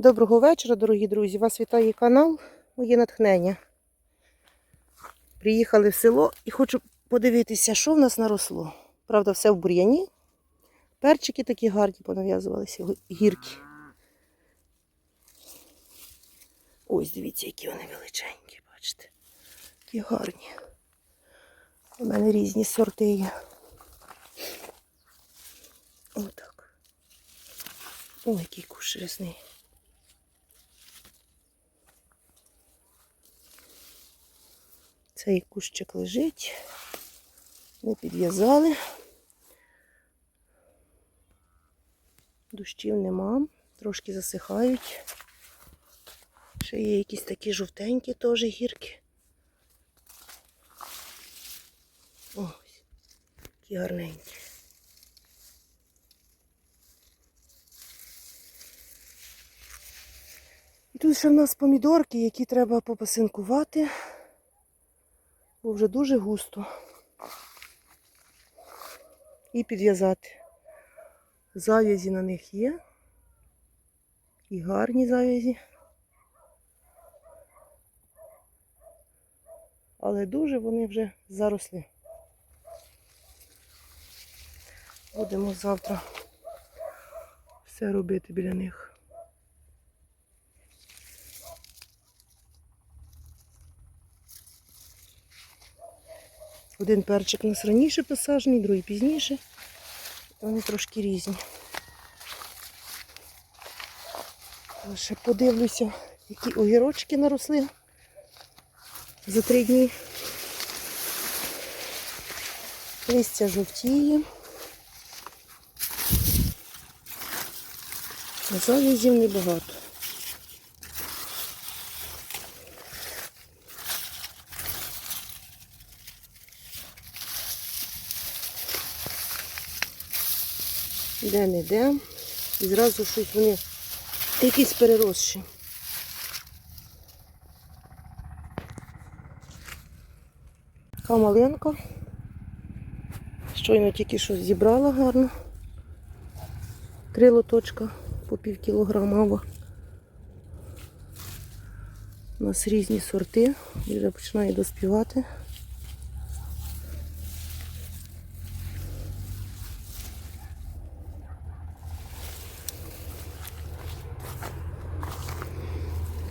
Доброго вечора, дорогі друзі! Вас вітає канал Моє натхнення. Приїхали в село і хочу подивитися, що в нас наросло. Правда, все в бур'яні. Перчики такі гарні понав'язувалися, гіркі. Ось, дивіться, які вони величенькі, бачите. Які гарні. У мене різні сорти є. Отак. Ой, який куш рясний. Цей кущик лежить. Ми підв'язали. Дощів нема, трошки засихають. Ще є якісь такі жовтенькі теж гірки. Ось, які гарненькі. І тут ще в нас помідорки, які треба попасинкувати бо вже дуже густо. І підв'язати. Зав'язі на них є. І гарні зав'язі. Але дуже вони вже заросли. Будемо завтра все робити біля них. Один перчик у нас раніше посаджений, другий пізніше. Вони трошки різні. Ще подивлюся, які огірочки наросли за три дні. Листя жовтіє. Завязів небагато. Де не де. І зразу щось вони якісь переросші. Така маленька. Щойно тільки щось зібрала гарно. Три лоточка по пів кілограмова. У нас різні сорти, вже починає доспівати.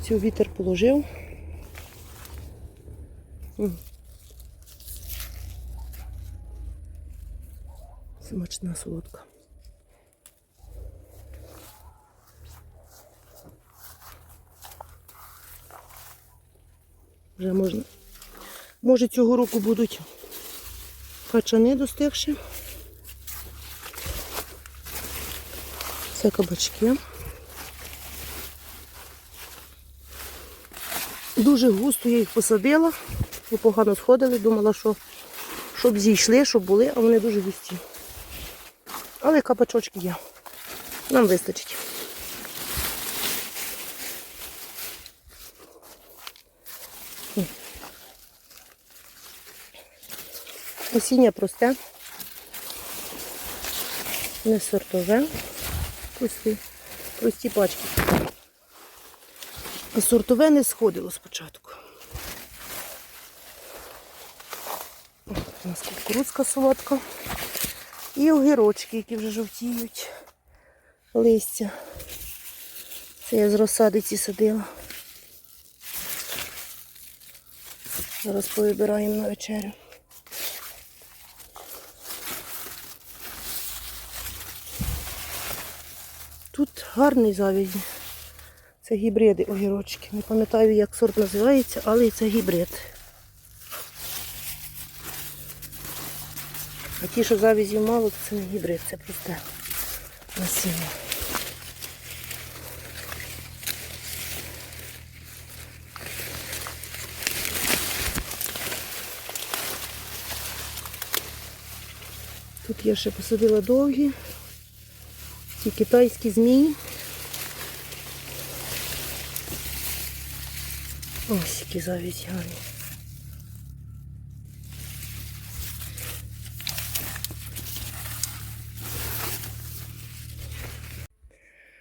Цю вітер положив. Смачна солодка. Вже можна. Може цього року будуть качани достигші. Це кабачки. Дуже густо я їх посадила, бо погано сходили, думала, що щоб зійшли, щоб були, а вони дуже густі. Але кабачочки є. Нам вистачить. Насіння просте, не сортове, прості, прості пачки. А сортове не сходило спочатку. У нас кукурудзка солодка. І огірочки, які вже жовтіють. Листя. Це я з розсадиці садила. Зараз повибираємо на вечерю. Тут гарний завізі. Це гібриди огірочки. Не пам'ятаю, як сорт називається, але це гібрид. А ті, що завізів мало, це не гібрид, це просто насіння. Тут я ще посадила довгі, ті китайські змії. Ось які завість.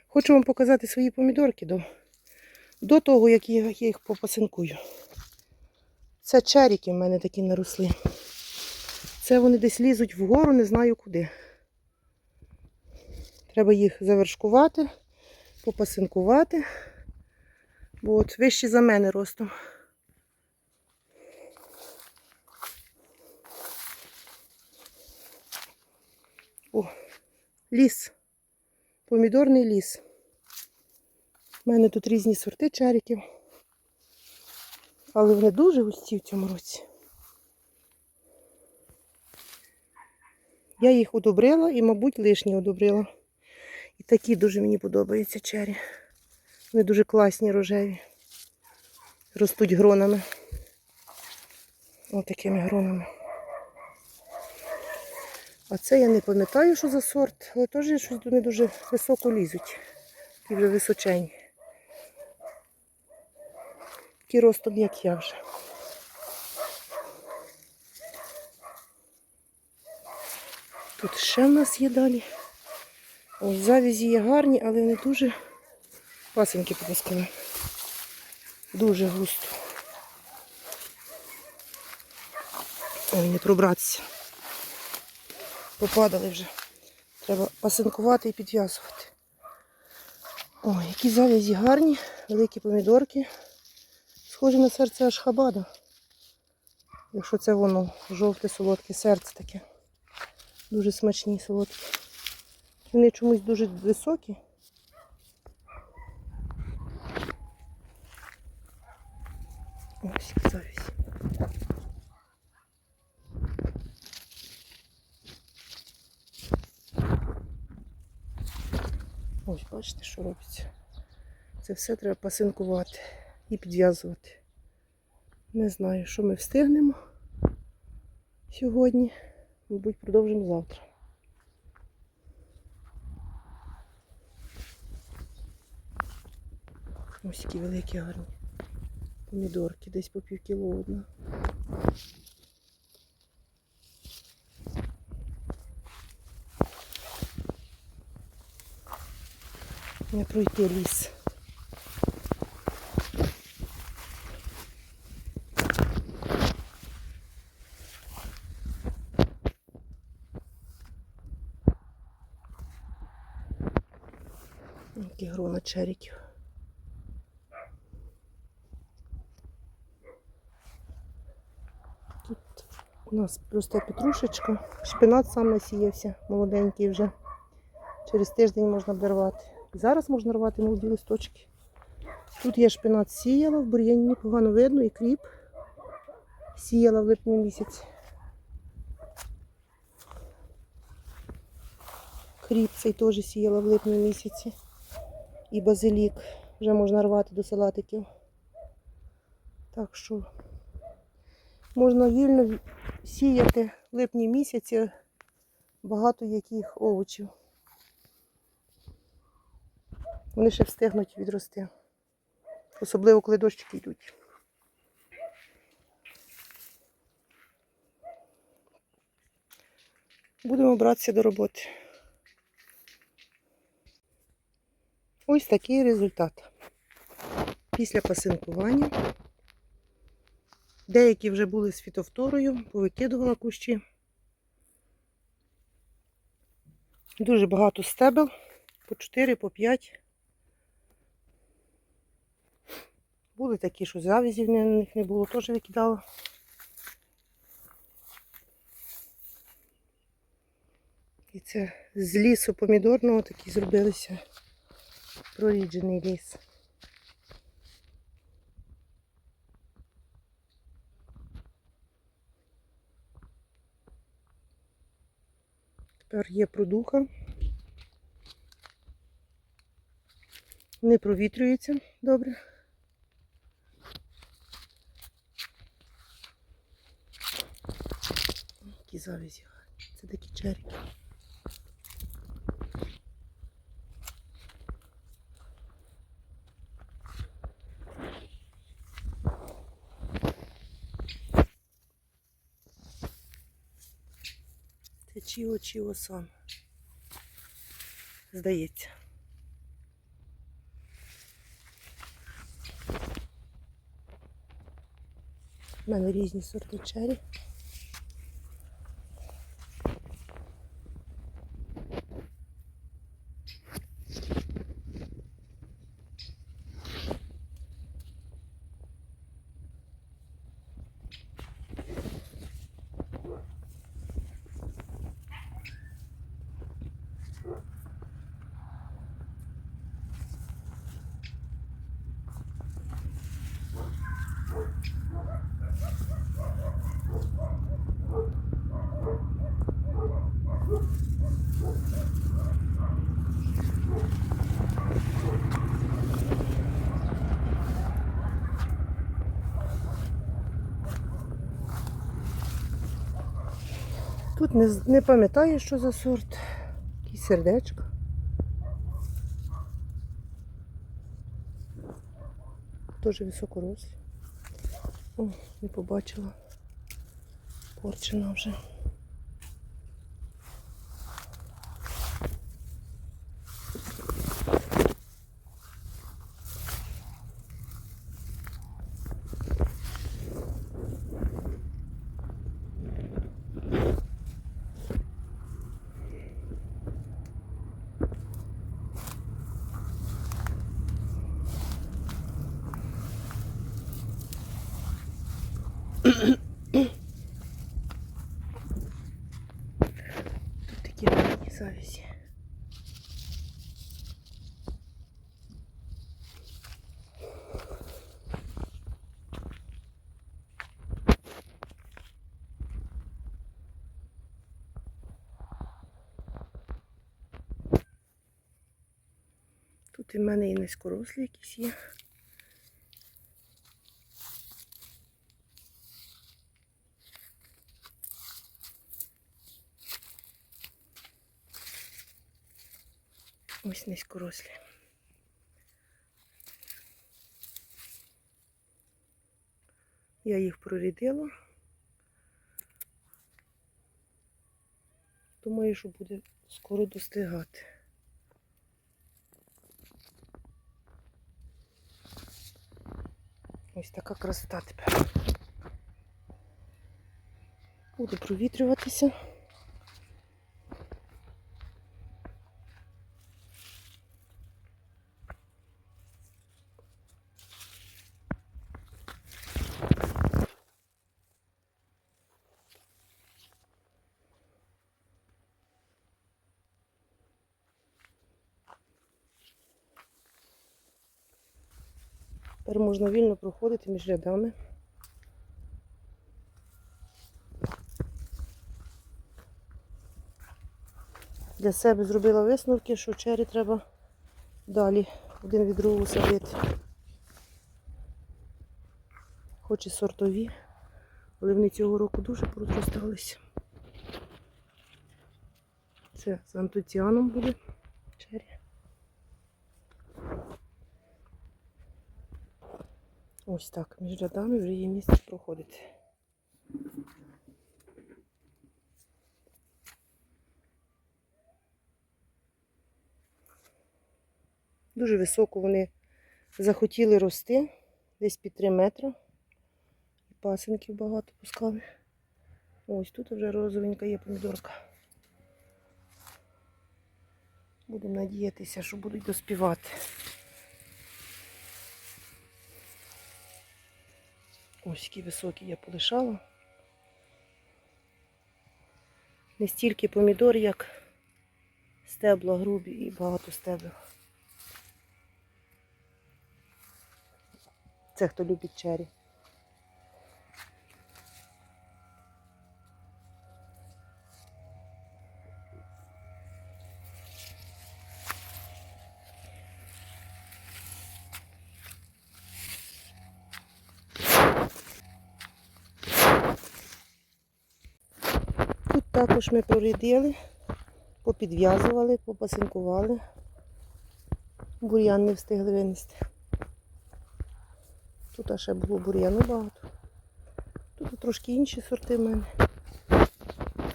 Хочу вам показати свої помідорки до, до того, як я їх попасинкую. Це черіки в мене такі наросли. Це вони десь лізуть вгору, не знаю куди. Треба їх завершкувати, попасинкувати. Бо от за мене ростом. О, ліс. Помідорний ліс. У мене тут різні сорти черіків. Але вони дуже густі в цьому році. Я їх удобрила і, мабуть, лишні удобрила. І такі дуже мені подобаються чері. Вони дуже класні рожеві. Ростуть гронами. Ось такими гронами. А це я не пам'ятаю, що за сорт, але теж щось вони дуже високо лізуть. Такі вже височені. Такі ростом, як я вже. Тут ще в нас є далі. Ось завязі є гарні, але вони дуже пасеньки попускали. Дуже густо. Ой, не пробратися. Попадали вже. Треба пасинкувати і підв'язувати. Ой, які завязі гарні, великі помідорки. Схоже на серце Ашхабада. Якщо це воно жовте, солодке серце таке. Дуже смачні, солодкі. Вони чомусь дуже високі. Ось завязі. Ось, бачите, що робиться. Це все треба пасинкувати і підв'язувати. Не знаю, що ми встигнемо сьогодні. Мабуть, продовжимо завтра. Ось які великі гарні помідорки, десь по пів одна. Не пройти ліс. Які грона черіків. Тут у нас просто петрушечка. Шпинат сам насіявся, молоденький вже. Через тиждень можна обірвати. І зараз можна рвати молоді листочки. Тут я шпинат сіяла, в бур'яні погано видно і кріп. Сіяла в липні місяці. Кріп цей теж сіяла в липні місяці. І базилік вже можна рвати до салатиків. Так що можна вільно сіяти в липні місяці багато яких овочів. Вони ще встигнуть відрости. Особливо, коли дощики йдуть. Будемо братися до роботи. Ось такий результат. Після пасинкування. Деякі вже були з фітофторою, повикидувала кущі. Дуже багато стебел, по 4, по 5. Були такі, що завязів на них не було, теж викидала. І це з лісу помідорного такі зробилися проріджений ліс. Тепер є продуха. Не провітрюється добре. Які завязі. Це такі черіки. Чіо Чіо Сан. Здається. У мене різні сорти чері. Тут не, не пам'ятаю, що за сорт. Який сердечко. Дуже високорослі. О, не побачила. Порчена вже. Тут такі гарні завісі. Тут і в мене і низькорослі якісь є. Ось низькорослі. Я їх прорідила. Думаю, що буде скоро достигати. Ось така красота тепер. Буде провітрюватися. Тепер можна вільно проходити між рядами. Для себе зробила висновки, що чері треба далі один від другого садити. Хоч і сортові, але вони цього року дуже порозросталися. Це з антоціаном буде чері. Ось так, між рядами вже є місце проходити. Дуже високо вони захотіли рости, десь під 3 метри. І пасинків багато пускали. Ось тут вже розовенька є помідорка. Будемо надіятися, що будуть доспівати. Ось які високі я полишала. Не стільки помідор, як стебла грубі і багато стебел. Це хто любить чері. Тут також ми прорядили, попідв'язували, попасинкували. Бур'ян не встигли винести. Тут ще було бур'яну багато. Тут трошки інші сорти в мене.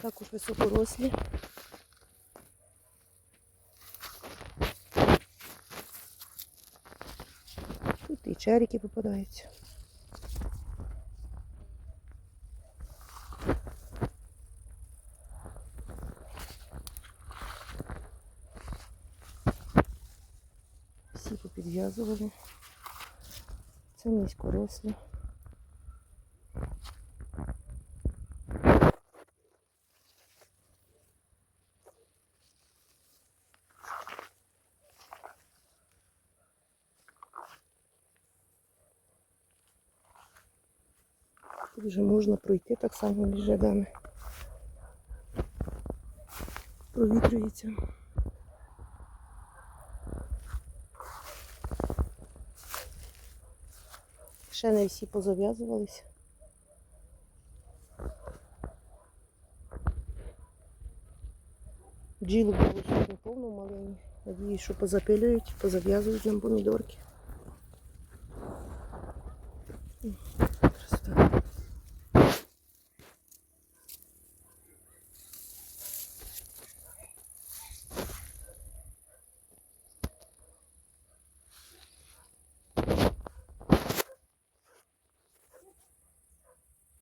Також високорослі. Тут і черіки попадаються. Всі попідв'язували. Це низькорослі. Тут вже можна пройти так само між рядами. Провітрюється. Ще не всі позав'язувалися. Бджіл було сьогодні повно малині. Надіюсь, що позапилюють, позав'язують нам помідорки.